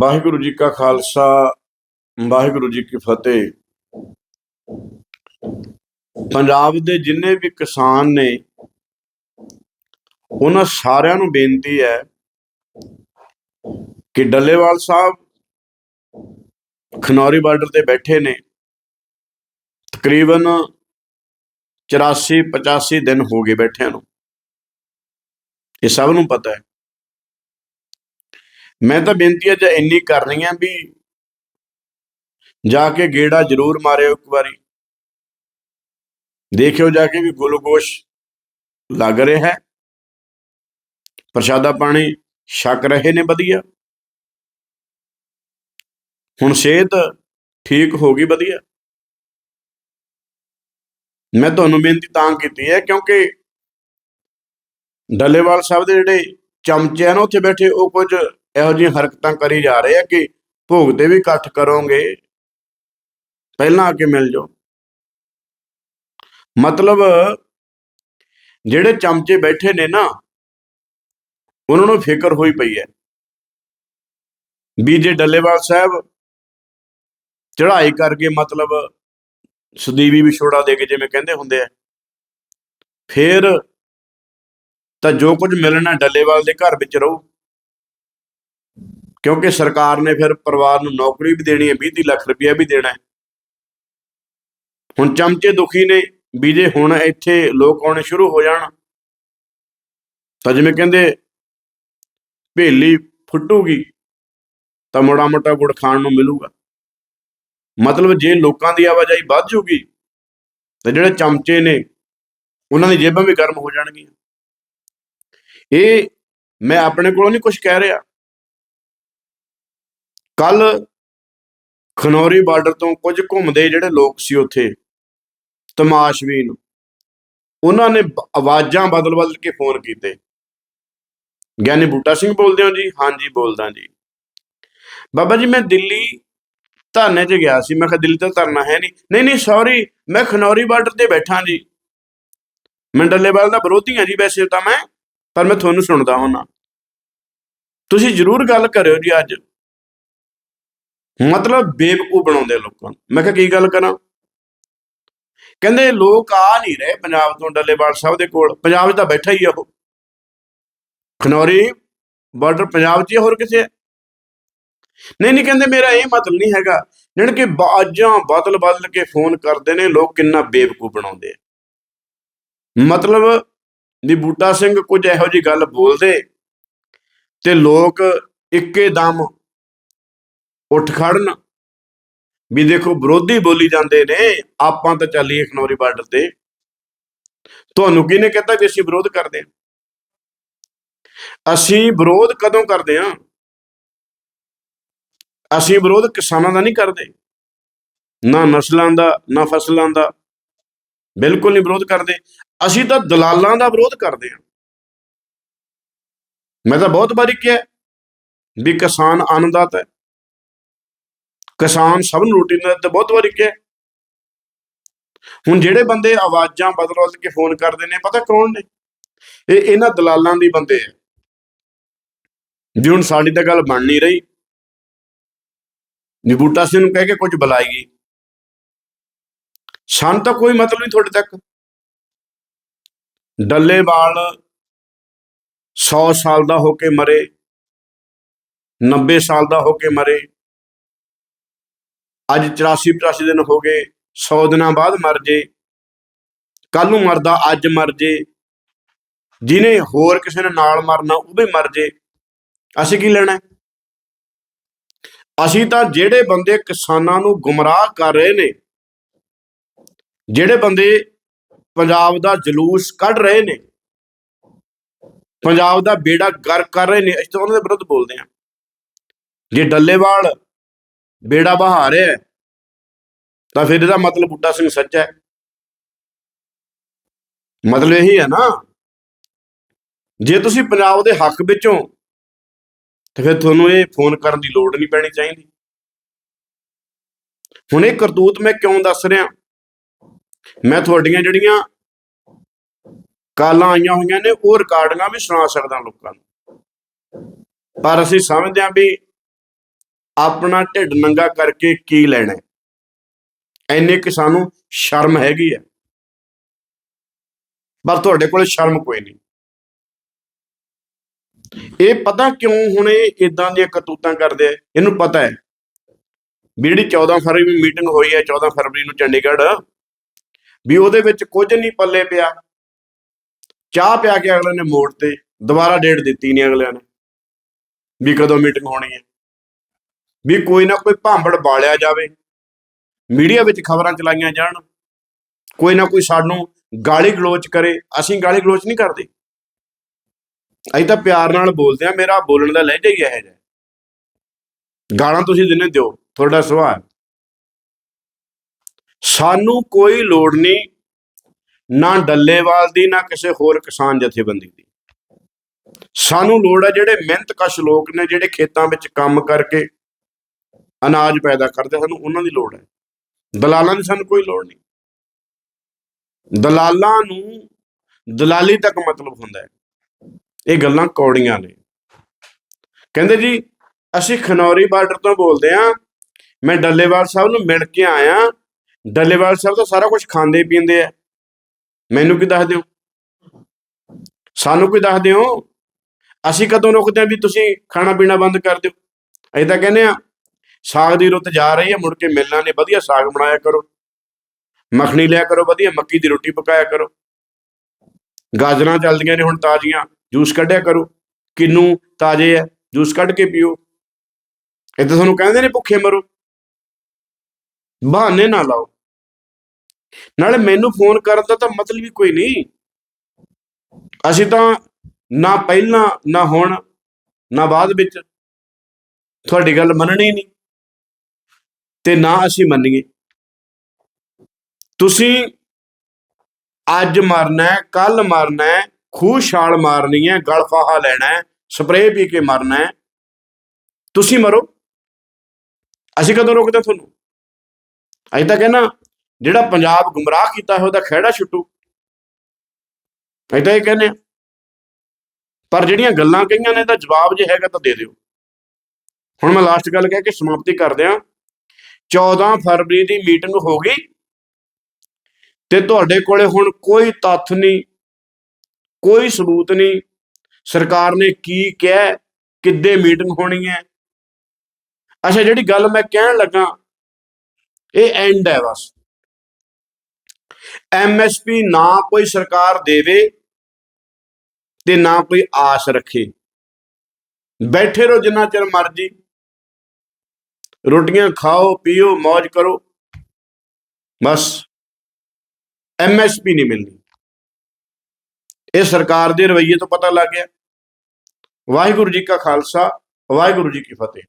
ਵਾਹਿਗੁਰੂ ਜੀ ਕਾ ਖਾਲਸਾ, ਵਾਹਿਗੁਰੂ ਜੀ ਕੀ ਫਤਿਹ। ਪੰਜਾਬ ਦੇ ਜਿੰਨੇ ਵੀ ਕਿਸਾਨ ਨੇ, ਉਹਨਾਂ ਸਾਰਿਆਂ ਨੂੰ ਬੇਨਤੀ ਹੈ ਕਿ ਡੱਲੇਵਾਲ ਸਾਹਿਬ ਖਨੌਰੀ ਬਾਰਡਰ ਤੇ ਬੈਠੇ ਨੇ। ਤਕਰੀਬਨ 84 85 ਦਿਨ ਹੋ ਗਏ ਬੈਠਿਆਂ ਨੂੰ। ਇਹ ਸਭ ਨੂੰ ਪਤਾ ਹੈ। ਮੈਂ ਤਾਂ ਬੇਨਤੀ ਅੱਜ ਇੰਨੀ ਕਰਨੀ ਹੈ ਵੀ ਜਾ ਕੇ ਗੇੜਾ ਜ਼ਰੂਰ ਮਾਰਿਓ ਇੱਕ ਵਾਰੀ। ਦੇਖਿਓ ਜਾ ਕੇ ਵੀ ਗਲੂਕੋਸ਼ ਲੱਗ ਰਿਹਾ ਹੈ। ਪ੍ਰਸ਼ਾਦਾ ਪਾਣੀ ਛਕ ਰਹੇ ਨੇ ਵਧੀਆ। ਹੁਣ ਸਿਹਤ ਠੀਕ ਹੋ ਗਈ ਵਧੀਆ। ਮੈਂ ਤੁਹਾਨੂੰ ਬੇਨਤੀ ਤਾਂ ਕੀਤੀ ਹੈ ਕਿਉਂਕਿ ਡੱਲੇਵਾਲ ਸਾਹਿਬ ਦੇ ਜਿਹੜੇ ਚਮਚੇ ਆ ਉੱਥੇ ਬੈਠੇ ਉਹ ਕੁਝ ਇਹੋ ਜਿਹੀਆਂ ਹਰਕਤਾਂ ਕਰੀ ਜਾ ਰਹੇ ਆ ਕਿ ਭੋਗ ਤੇ ਵੀ ਇਕੱਠ ਕਰੋਗੇ। ਪਹਿਲਾਂ ਆ ਕੇ ਮਿਲ ਜਾਓ। ਮਤਲਬ ਜਿਹੜੇ ਚਮਚੇ ਬੈਠੇ ਨੇ ਨਾ, ਉਹਨਾਂ ਨੂੰ ਫਿਕਰ ਹੋਈ ਪਈ ਹੈ। ਵੀ ਜੇ ਡੱਲੇਵਾਲ ਸਾਹਿਬ ਚੜ੍ਹਾਈ ਕਰਕੇ ਮਤਲਬ ਸਦੀਵੀ ਵਿਛੋੜਾ ਦੇ ਕੇ ਜਿਵੇਂ ਕਹਿੰਦੇ ਹੁੰਦੇ ਆ। ਫੇਰ ਤਾਂ ਜੋ ਕੁਝ ਮਿਲਣਾ ਡੱਲੇਵਾਲ ਦੇ ਘਰ ਵਿੱਚ ਰਹੂ। ਕਿਉਂਕਿ ਸਰਕਾਰ ਨੇ ਫਿਰ ਪਰਿਵਾਰ ਨੂੰ ਨੌਕਰੀ ਵੀ ਦੇਣੀ ਹੈ 20 ਲੱਖ ਰੁਪਇਆ ਵੀ ਦੇਣਾ ਹੈ। ਹੁਣ ਚਮਚੇ ਦੁਖੀ ਨੇ ਵੀ ਜੇ ਹੁਣ ਇੱਥੇ ਲੋਕ ਆਉਣੇ ਸ਼ੁਰੂ ਹੋ ਜਾਣ, ਤਾਂ ਜਿਵੇਂ ਕਹਿੰਦੇ ਭੇਲੀ ਫੁੱਟੂਗੀ, ਤਾਂ ਮੋੜਾ ਮੋਟਾ ਗੁੜ ਖਾਣ ਨੂੰ ਮਿਲੂਗਾ। ਮਤਲਬ ਜੇ ਲੋਕਾਂ ਦੀ ਆਵਾਜਾਈ ਵੱਧ ਜੂਗੀ, ਤਾਂ ਜਿਹੜੇ ਚਮਚੇ ਨੇ, ਉਹਨਾਂ ਦੀ ਜੇਬਾਂ ਵੀ ਗਰਮ ਹੋ ਜਾਣਗੀਆਂ। ਇਹ ਮੈਂ ਆਪਣੇ ਕੋਲੋਂ ਨਹੀਂ ਕੁਝ ਕਹਿ ਰਿਹਾ। ਕੱਲ ਖਨੌਰੀ ਬਾਰਡਰ ਤੋਂ ਕੁਝ ਘੁੰਮਦੇ ਜਿਹੜੇ ਲੋਕ ਸੀ ਉੱਥੇ, ਤਮਾਸ਼ਬੀਨ, ਉਹਨਾਂ ਨੇ ਆਵਾਜ਼ਾਂ ਬਦਲ ਬਦਲ ਕੇ ਫੋਨ ਕੀਤੇ। ਗਿਆਨੀ ਬੂਟਾ ਸਿੰਘ ਬੋਲਦੇ ਹੋ ਜੀ? ਹਾਂਜੀ, ਬੋਲਦਾ ਜੀ। ਬਾਬਾ ਜੀ, ਮੈਂ ਦਿੱਲੀ ਧਰਨੇ 'ਚ ਗਿਆ ਸੀ। ਮੈਂ ਕਿਹਾ ਦਿੱਲੀ ਤਾਂ ਧਰਨਾ ਹੈ ਨਹੀਂ। ਨਹੀਂ ਨਹੀਂ ਸੌਰੀ ਮੈਂ ਖਨੌਰੀ ਬਾਰਡਰ ਤੇ ਬੈਠਾ ਜੀ। ਮੈਂ ਡੱਲੇਵਾਲ ਦਾ ਵਿਰੋਧੀ ਹਾਂ ਜੀ ਵੈਸੇ ਤਾਂ ਮੈਂ, ਪਰ ਮੈਂ ਤੁਹਾਨੂੰ ਸੁਣਦਾ ਹੁੰਨਾ। ਤੁਸੀਂ ਜ਼ਰੂਰ ਗੱਲ ਕਰਿਓ ਜੀ ਅੱਜ। ਮਤਲਬ ਬੇਵਕੂਫ ਬਣਾਉਂਦੇ ਲੋਕਾਂ ਨੂੰ। ਮੈਂ ਕਿਹਾ, ਕੀ ਗੱਲ ਕਰਾਂ? ਕਹਿੰਦੇ, ਲੋਕ ਆ ਨਹੀਂ ਰਹੇ ਪੰਜਾਬ ਤੋਂ ਡੱਲੇਵਾਲ ਸਾਹਿਬ ਦੇ ਕੋਲ। ਪੰਜਾਬ 'ਚ ਤਾਂ ਬੈਠਾ ਹੀ ਆ ਉਹ। ਖਨੌਰੀ ਬਾਰਡਰ ਪੰਜਾਬ 'ਚ ਹੀ ਹੋਰ ਕਿਸੇ ਨਹੀਂ ਨਹੀਂ, ਕਹਿੰਦੇ, ਮੇਰਾ ਇਹ ਮਤਲਬ ਨਹੀਂ ਹੈਗਾ। ਜਾਣੀ ਕਿ ਬਾਜਾਂ ਬਦਲ ਬਦਲ ਕੇ ਫੋਨ ਕਰਦੇ ਨੇ, ਲੋਕ ਕਿੰਨਾ ਬੇਵਕੂਫ ਬਣਾਉਂਦੇ ਆ। ਮਤਲਬ ਵੀ ਬੂਟਾ ਸਿੰਘ ਕੁਝ ਇਹੋ ਜੀ ਗੱਲ ਬੋਲਦੇ ਤੇ ਲੋਕ ਇੱਕੇ ਦਮ ਉੱਠ ਖੜਨ। ਵੀ ਦੇਖੋ ਵਿਰੋਧੀ ਬੋਲੀ ਜਾਂਦੇ ਨੇ, ਆਪਾਂ ਤਾਂ ਚੱਲੀਏ ਖਨੌਰੀ ਬਾਰਡਰ ਤੇ। ਤੁਹਾਨੂੰ ਕਿਹਨੇ ਕਹਿੰਦਾ ਵੀ ਅਸੀਂ ਵਿਰੋਧ ਕਰਦੇ ਹਾਂ? ਅਸੀਂ ਵਿਰੋਧ ਕਦੋਂ ਕਰਦੇ ਹਾਂ? ਅਸੀਂ ਵਿਰੋਧ ਕਿਸਾਨਾਂ ਦਾ ਨਹੀਂ ਕਰਦੇ। ਨਾ ਨਸਲਾਂ ਦਾ, ਨਾ ਫਸਲਾਂ ਦਾ। ਬਿਲਕੁਲ ਨਹੀਂ ਵਿਰੋਧ ਕਰਦੇ। ਅਸੀਂ ਤਾਂ ਦਲਾਲਾਂ ਦਾ ਵਿਰੋਧ ਕਰਦੇ ਹਾਂ। ਮੈਂ ਤਾਂ ਬਹੁਤ ਵਾਰੀ ਕਿਹਾ ਵੀ ਕਿਸਾਨ ਅੰਨਦਾਤਾ ਹੈ। ਕਿਸਾਨ ਸਭ ਨੂੰ ਰੋਟੀ ਦਿੰਦਾ ਤੇ ਬਹੁਤ ਵਾਰੀ ਕਿਹਾ। ਹੁਣ ਜਿਹੜੇ ਬੰਦੇ ਆਵਾਜ਼ਾਂ ਬਦਲ ਬਦਲ ਕੇ ਫੋਨ ਕਰਦੇ ਨੇ, ਪਤਾ ਕੌਣ ਨੇ? ਇਹ ਇਹਨਾਂ ਦਲਾਲਾਂ ਦੀ ਬੰਦੇ ਆ। ਜੀ ਹੁਣ ਸਾਡੀ ਤਾਂ ਗੱਲ ਬਣ ਨਹੀਂ ਰਹੀ, ਜੀ ਸਿੰਘ ਨੂੰ ਕਹਿ ਕੇ ਕੁਝ ਬੁਲਾਏਗੀ ਸਾਨੂੰ ਤਾਂ ਕੋਈ ਮਤਲਬ ਨਹੀਂ ਤੁਹਾਡੇ ਤੱਕ। ਡੱਲੇਵਾਲ 100 ਸਾਲ ਦਾ ਹੋ ਕੇ ਮਰੇ 90 ਸਾਲ ਦਾ ਹੋ ਕੇ ਮਰੇ ਅੱਜ 84 85 ਦਿਨ ਹੋ ਗਏ 100 ਦਿਨਾਂ ਬਾਅਦ ਮਰ ਜੇ। ਕੱਲ ਨੂੰ ਮਰਦਾ, ਅੱਜ ਮਰ ਜੇ। ਜਿਹਨੇ ਹੋਰ ਕਿਸੇ ਨੇ ਨਾਲ ਮਰਨਾ, ਉਹ ਵੀ ਮਰ ਜੇ। ਅਸੀਂ ਕੀ ਲੈਣਾ? ਅਸੀਂ ਤਾਂ ਜਿਹੜੇ ਬੰਦੇ ਕਿਸਾਨਾਂ ਨੂੰ ਗੁੰਮਰਾਹ ਕਰ ਰਹੇ ਨੇ, ਜਿਹੜੇ ਬੰਦੇ ਪੰਜਾਬ ਦਾ ਜਲੂਸ ਕੱਢ ਰਹੇ ਨੇ, ਪੰਜਾਬ ਦਾ ਬੇੜਾ ਗਰ ਕਰ ਰਹੇ ਨੇ, ਅਸੀਂ ਤਾਂ ਉਹਨਾਂ ਦੇ ਵਿਰੁੱਧ ਬੋਲਦੇ ਹਾਂ। ਜੇ ਡੱਲੇਵਾਲ ਬੇੜਾ ਬਹਾ ਰਿਹਾ ਤਾਂ ਫਿਰ ਇਹਦਾ ਮਤਲਬ ਬੁੱਢਾ ਸਿੰਘ ਸੱਚਾ ਹੈ। ਮਤਲਬ ਇਹੀ ਹੈ ਨਾ। ਜੇ ਤੁਸੀਂ ਪੰਜਾਬ ਦੇ ਹੱਕ ਵਿੱਚੋਂ ਤੇ ਫਿਰ ਤੁਹਾਨੂੰ ਇਹ ਫੋਨ ਕਰਨ ਦੀ ਲੋੜ ਨਹੀਂ ਪੈਣੀ ਚਾਹੀਦੀ। ਹੁਣ ਇਹ ਕਰਤੂਤ ਮੈਂ ਕਿਉਂ ਦੱਸ ਰਿਹਾ? ਮੈਂ ਤੁਹਾਡੀਆਂ ਜਿਹੜੀਆਂ ਕਾਲਾਂ ਆਈਆਂ ਹੋਈਆਂ ਨੇ, ਉਹ ਰਿਕਾਰਡਿੰਗਾਂ ਵੀ ਸੁਣਾ ਸਕਦਾ ਲੋਕਾਂ ਨੂੰ। ਪਰ ਅਸੀਂ ਸਮਝਦੇ ਹਾਂ ਵੀ ਆਪਣਾ ਢਿੱਡ ਨੰਗਾ ਕਰਕੇ ਕੀ ਲੈਣਾ ਹੈ? ਐਨੇ ਕਿ ਸਾਨੂੰ ਸ਼ਰਮ ਹੈਗੀ ਹੈ। ਪਰ ਤੁਹਾਡੇ ਕੋਲ ਸ਼ਰਮ ਕੋਈ ਨਹੀਂ। ਇਹ ਪਤਾ ਕਿਉਂ ਹੁਣ ਇਹ ਇਦਾਂ ਦੀਆਂ ਕਰਤੂਤਾਂ ਕਰਦੇ ਆ? ਇਹਨੂੰ ਪਤਾ ਹੈ। ਵੀ ਜਿਹੜੀ 14 ਫਰਵਰੀ ਮੀਟਿੰਗ ਹੋਈ ਹੈ 14 ਫਰਵਰੀ ਨੂੰ ਚੰਡੀਗੜ੍ਹ, ਵੀ ਉਹਦੇ ਵਿੱਚ ਕੁਝ ਨਹੀਂ ਪੱਲੇ ਪਿਆ। ਚਾਹ ਪਿਆ ਕੇ ਅਗਲੇ ਨੇ ਮੋੜ ਤੇ, ਦੁਬਾਰਾ ਡੇਟ ਦਿੱਤੀ ਨਹੀਂ ਅਗਲਿਆਂ ਨੇ, ਵੀ ਕਦੋਂ ਮੀਟਿੰਗ ਹੋਣੀ ਹੈ। ਵੀ ਕੋਈ ਨਾ ਕੋਈ ਭਾਂਬੜ ਬਾਲਿਆ ਜਾਵੇ, ਮੀਡੀਆ ਵਿੱਚ ਖਬਰਾਂ ਚਲਾਈਆਂ ਜਾਣ, ਕੋਈ ਨਾ ਕੋਈ ਸਾਨੂੰ ਗਾਲੀ ਗਲੋਚ ਕਰੇ, ਅਸੀਂ ਗਾਲੀ ਗਲੋਚ ਨਹੀਂ ਕਰਦੇ। ਅਸੀਂ ਤਾਂ ਪਿਆਰ ਨਾਲ ਬੋਲਦੇ ਆ ਮੇਰਾ ਬੋਲਣ ਦਾ ਲਹਿਜਾ ਹੀ ਇਹੋ ਜਿਹਾ ਗਾਲਾਂ ਤੁਸੀਂ ਦਿਨੇ ਦਿਓ, ਤੁਹਾਡਾ ਸੁਭਾਅ ਸਾਨੂੰ ਕੋਈ ਲੋੜ ਨਹੀਂ, ਨਾ ਡੱਲੇਵਾਲ ਦੀ, ਨਾ ਕਿਸੇ ਹੋਰ ਕਿਸਾਨ ਜਥੇਬੰਦੀ ਦੀ। ਸਾਨੂੰ ਲੋੜ ਹੈ ਜਿਹੜੇ ਮਿਹਨਤਕਸ਼ ਲੋਕ ਨੇ, ਜਿਹੜੇ ਖੇਤਾਂ ਵਿੱਚ ਕੰਮ ਕਰਕੇ ਅਨਾਜ ਪੈਦਾ ਕਰਦੇ ਸਾਨੂੰ ਉਹਨਾਂ ਦੀ ਲੋੜ ਹੈ। ਦਲਾਲਾਂ ਦੀ ਸਾਨੂੰ ਕੋਈ ਲੋੜ ਨਹੀਂ। ਦਲਾਲਾਂ ਨੂੰ ਦਲਾਲੀ ਤੱਕ ਮਤਲਬ ਹੁੰਦਾ ਹੈ। ਇਹ ਗੱਲਾਂ ਕੌੜੀਆਂ ਨੇ। ਕਹਿੰਦੇ ਜੀ, ਅਸੀਂ ਖਨੌਰੀ ਬਾਰਡਰ ਤੋਂ ਬੋਲਦੇ ਆ ਮੈਂ ਡੱਲੇਵਾਲ ਸਾਹਿਬ ਨੂੰ ਮਿਲ ਕੇ ਆਇਆ। ਡੱਲੇਵਾਲ ਸਾਹਿਬ ਤਾਂ ਸਾਰਾ ਕੁਝ ਖਾਂਦੇ ਪੀਂਦੇ ਆ। ਮੈਨੂੰ ਕੀ ਦੱਸ ਦਿਓ ਸਾਨੂੰ ਕੀ ਦੱਸ ਦਿਓ ਅਸੀਂ ਕਦੋਂ ਰੁਕਦੇ ਆ ਵੀ ਤੁਸੀਂ ਖਾਣਾ ਪੀਣਾ ਬੰਦ ਕਰ ਦਿਓ? ਅਸੀਂ ਤਾਂ ਕਹਿੰਦੇ ਆ ਸਾਗ ਦੀ ਰੁੱਤ ਜਾ ਰਹੀ ਹੈ, ਮੁੜ ਕੇ ਮਿਲਣਾ ਨੇ ਵਧੀਆ ਸਾਗ ਬਣਾਇਆ ਕਰੋ। ਮੱਖਣੀ ਲਿਆ ਕਰੋ, ਵਧੀਆ ਮੱਕੀ ਦੀ ਰੋਟੀ ਪਕਾਇਆ ਕਰੋ। ਗਾਜਰਾਂ ਚੱਲਦੀਆਂ ਨੇ ਹੁਣ ਤਾਜ਼ੀਆਂ, ਜੂਸ ਕੱਢਿਆ ਕਰੋ। ਕਿੰਨੂ ਤਾਜ਼ੇ ਹੈ ਜੂਸ ਕੱਢ ਕੇ ਪੀਓ। ਇਹ ਤਾਂ ਤੁਹਾਨੂੰ ਕਹਿੰਦੇ ਨੇ ਭੁੱਖੇ ਮਰੋ। ਬਹਾਨੇ ਨਾ ਲਾਓ। ਨਾਲੇ ਮੈਨੂੰ ਫੋਨ ਕਰਨ ਦਾ ਤਾਂ ਮਤਲਬ ਹੀ ਕੋਈ ਨਹੀਂ। ਅਸੀਂ ਤਾਂ ਨਾ ਪਹਿਲਾਂ, ਨਾ ਹੁਣ, ਨਾ ਬਾਅਦ ਵਿੱਚ। ਤੁਹਾਡੀ ਗੱਲ ਮੰਨਣੀ ਨਹੀਂ। ਤੇ ਨਾ ਅਸੀਂ ਮੰਨੀਏ। ਤੁਸੀਂ ਅੱਜ ਮਰਨਾ ਹੈ ਕੱਲ ਮਰਨਾ ਹੈ ਖੂਹ ਛਾਲ ਮਾਰਨੀ ਹੈ, ਗਲਫਾਹਾ ਲੈਣਾ ਹੈ, ਸਪਰੇਅ ਪੀ ਕੇ ਮਰਨਾ ਹੈ। ਤੁਸੀਂ ਮਰੋ। ਅਸੀਂ ਕਦੋਂ ਰੋਕਦੇ ਤੁਹਾਨੂੰ? ਅਸੀਂ ਤਾਂ ਕਹਿੰਨਾ ਜਿਹੜਾ ਪੰਜਾਬ ਗੁੰਮਰਾਹ ਕੀਤਾ ਹੋਇਆ, ਉਹਦਾ ਖਹਿੜਾ ਛੁੱਟੂ। ਅਸੀਂ ਤਾਂ ਇਹ ਕਹਿੰਦੇ ਹਾਂ। ਪਰ ਜਿਹੜੀਆਂ ਗੱਲਾਂ ਕਹੀਆਂ ਨੇ ਤਾਂ ਜਵਾਬ ਜੇ ਹੈਗਾ ਤਾਂ ਦੇ ਦਿਓ। ਹੁਣ ਮੈਂ ਲਾਸਟ ਗੱਲ ਕਹਿ ਕੇ ਸਮਾਪਤੀ ਕਰਦੇ ਹਾਂ। 14 ਫਰਵਰੀ ਦੀ ਮੀਟਿੰਗ ਹੋ ਗਈ ਤੇ ਤੁਹਾਡੇ ਕੋਲੇ ਹੁਣ ਕੋਈ ਤੱਥ ਨਹੀਂ, ਕੋਈ ਸਬੂਤ ਨਹੀਂ। ਸਰਕਾਰ ਨੇ ਕੀ ਕਿਹਾ, ਕਿੱਦੇ ਮੀਟਿੰਗ ਹੋਣੀ ਹੈ? ਅੱਛਾ, ਜਿਹੜੀ ਗੱਲ ਮੈਂ ਕਹਿਣ ਲੱਗਾ, ਇਹ ਐਂਡ ਹੈ ਬਸ। ਐਮਐਸਪੀ ਨਾ ਕੋਈ ਸਰਕਾਰ ਦੇਵੇ ਤੇ ਨਾ ਕੋਈ ਆਸ ਰੱਖੇ। ਬੈਠੇ ਰਹੋ ਜਿੰਨਾ ਚਿਰ ਮਰਜ਼ੀ। ਰੋਟੀਆਂ ਖਾਓ, ਪੀਓ ਮौज ਕਰੋ। ਬਸ। ਐਮਐਸਪੀ ਨਹੀਂ ਮਿਲਣੀ। ਇਹ ਸਰਕਾਰ ਦੇ ਰਵੱਈਏ ਤੋਂ ਪਤਾ ਲੱਗ ਗਿਆ। ਵਾਹਿਗੁਰੂ ਜੀ ਕਾ ਖਾਲਸਾ, ਵਾਹਿਗੁਰੂ ਜੀ ਕੀ ਫਤਿਹ।